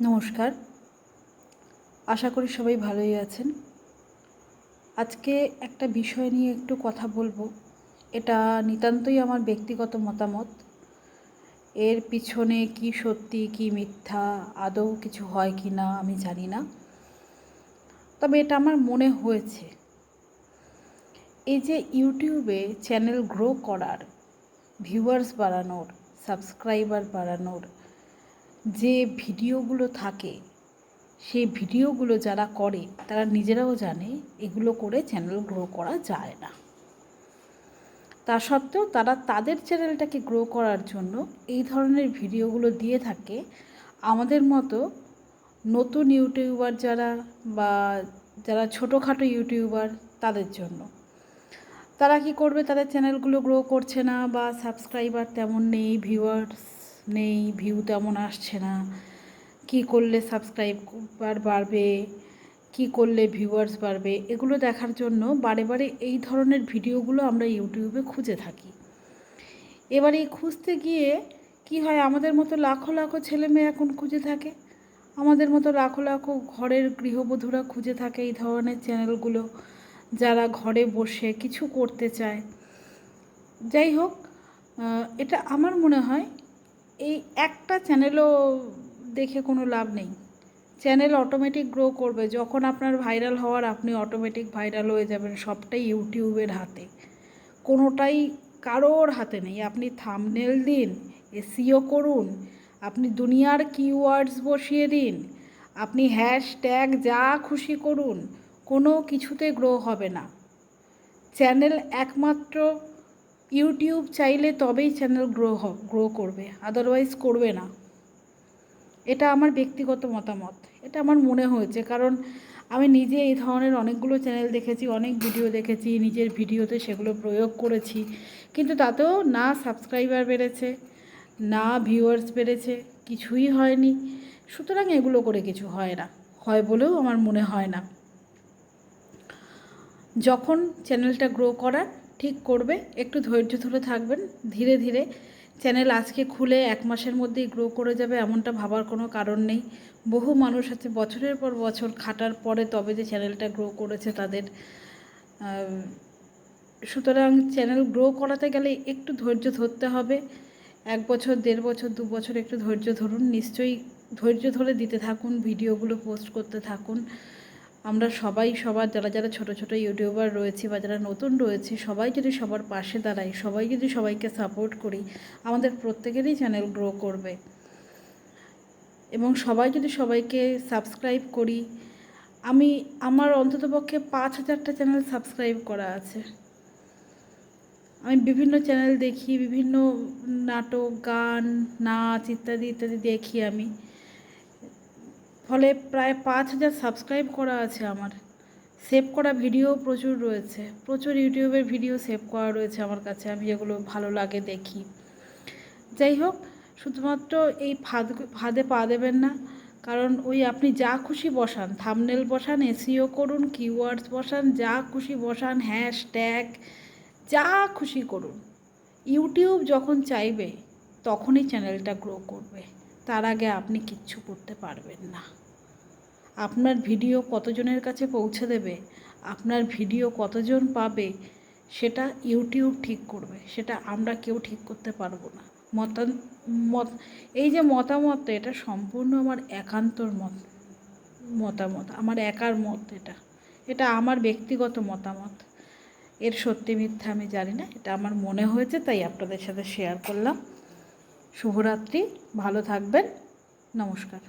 নমস্কার। আশা করি সবাই ভালোই আছেন। আজকে একটা বিষয় নিয়ে একটু কথা বলব। এটা নিতান্তই আমার ব্যক্তিগত মতামত। এর পিছনে কি সত্যি, কি মিথ্যা, আদৌ কিছু হয় কি না আমি জানি না। তবে এটা আমার মনে হয়েছে। এই যে ইউটিউবে চ্যানেল গ্রো করার, ভিউয়ার্স বাড়ানোর, সাবস্ক্রাইবার বাড়ানোর যে ভিডিওগুলো থাকে, সেই ভিডিওগুলো যারা করে, তারা নিজেরাও জানে এগুলো করে চ্যানেল গ্রো করা যায় না। তা সত্ত্বেও তারা তাদের চ্যানেলটাকে গ্রো করার জন্য এই ধরনের ভিডিওগুলো দিয়ে থাকে। আমাদের মতো নতুন ইউটিউবার যারা বা যারা ছোটোখাটো ইউটিউবার, তাদের জন্য। তারা কি করবে? তাদের চ্যানেলগুলো গ্রো করছে না বা সাবস্ক্রাইবার তেমন নেই ভিউয়ার্স নেই ভিউ তেমন আসছে না। কি করলে সাবস্ক্রাইবার বাড়বে, কি করলে ভিউয়ার্স বাড়বে, এগুলো দেখার জন্য বারে বারে এই ধরনের ভিডিওগুলো আমরা ইউটিউবে খুঁজে থাকি। এবার খুঁজতে গিয়ে কি হয়, আমাদের মতো লাখো লাখো ছেলে মেয়ে এখন খুঁজে থাকে। আমাদের মতো লাখো লাখো ঘরের গৃহবধূরা খুঁজে থাকে এই ধরনের চ্যানেলগুলো। যারা ঘরে বসে কিছু করতে চায়। যাই হোক এটা আমার মনে হয় এই একটা চ্যানেলও দেখে কোনো লাভ নেই। চ্যানেল অটোমেটিক গ্রো করবে। যখন আপনার ভাইরাল হওয়ার, আপনি অটোমেটিক ভাইরাল হয়ে যাবেন সবটাই ইউটিউবের হাতে। কোনোটাই কারোর হাতে নেই। আপনি থামনেল দিন এসিও করুন, আপনি দুনিয়ার কিওয়ার্ডস বসিয়ে দিন, আপনি হ্যাশট্যাগ যা খুশি করুন, কোনো কিছুতে গ্রো হবে না। চ্যানেল একমাত্র ইউটিউব চাইলে তবেই চ্যানেল গ্রো হ গ্রো করবে আদারওয়াইজ করবে না। এটা আমার ব্যক্তিগত মতামত, এটা আমার মনে হয়েছে, কারণ আমি নিজে এই ধরনের অনেকগুলো চ্যানেল দেখেছি, অনেক ভিডিও দেখেছি, নিজের ভিডিওতে সেগুলো প্রয়োগ করেছি, কিন্তু তাতেও না সাবস্ক্রাইবার বেড়েছে, না ভিউয়ার্স বেড়েছে, কিছুই হয়নি। সুতরাং এগুলো করে কিছু হয় না, হয় বলেও আমার মনে হয় না। যখন চ্যানেলটা গ্রো করার ঠিক করবে, একটু ধৈর্য ধরে থাকবেন, ধীরে ধীরে। চ্যানেল আজকে খুলে এক মাসের মধ্যেই গ্রো করে যাবে, এমনটা ভাবার কোনো কারণ নেই। বহু মানুষ আছে, বছরের পর বছর খাটার পরে তবে যে চ্যানেলটা গ্রো করেছে তাদের সুতরাং চ্যানেল গ্রো করাতে গেলে একটু ধৈর্য ধরতে হবে। এক বছর, দেড় বছর, দু বছর একটু ধৈর্য ধরুন, নিশ্চয়ই ধৈর্য ধরে দিতে থাকুন, ভিডিওগুলো পোস্ট করতে থাকুন। আমরা সবাই, সবার যারা যারা ছোট ছোট ইউটিউবার রয়েছে বা যারা নতুন রয়েছে, সবাই যদি সবার পাশে দাঁড়াই, সবাই যদি সবাইকে সাপোর্ট করি, আমাদের প্রত্যেকেরই চ্যানেল গ্রো করবে। এবং সবাই যদি সবাইকে সাবস্ক্রাইব করি, আমি, আমার অন্ততপক্ষে পাঁচ হাজারটা চ্যানেল সাবস্ক্রাইব করা আছে। আমি বিভিন্ন চ্যানেল দেখি, বিভিন্ন নাটক, গান, নাচ ইত্যাদি ইত্যাদি দেখি আমি। ফলে প্রায় পাঁচ হাজার সাবস্ক্রাইব করা আছে আমার। সেভ করা ভিডিও প্রচুর রয়েছে। প্রচুর ইউটিউবের ভিডিও সেভ করা রয়েছে আমার কাছে। আমি যেগুলো ভালো লাগে দেখি। যাই হোক, শুধুমাত্র এই ফাঁদ, ফাঁদে পা দেবেন না। কারণ ওই আপনি যা খুশি বসান থামনেল বসান এসিও করুন কিওয়ার্ডস বসান, যা খুশি বসান হ্যাশট্যাগ যা খুশি করুন। ইউটিউব যখন চাইবে, তখনই চ্যানেলটা গ্রো করবে। তার আগে আপনি কিচ্ছু করতে পারবেন না। আপনার ভিডিও কতজনের কাছে পৌঁছে দেবে? আপনার ভিডিও কতজন পাবে? সেটা ইউটিউব ঠিক করবে। সেটা আমরা কেউ ঠিক করতে পারব না। মতা মত, এই যে মতামত, এটা সম্পূর্ণ আমার একান্তর মত, মতামত। আমার একার মত এটা। এটা আমার ব্যক্তিগত মতামত। এর সত্যি মিথ্যা আমি জানি না। এটা আমার মনে হয়েছে, তাই আপনাদের সাথে শেয়ার করলাম। শুভরাত্রি ভালো থাকবেন নমস্কার।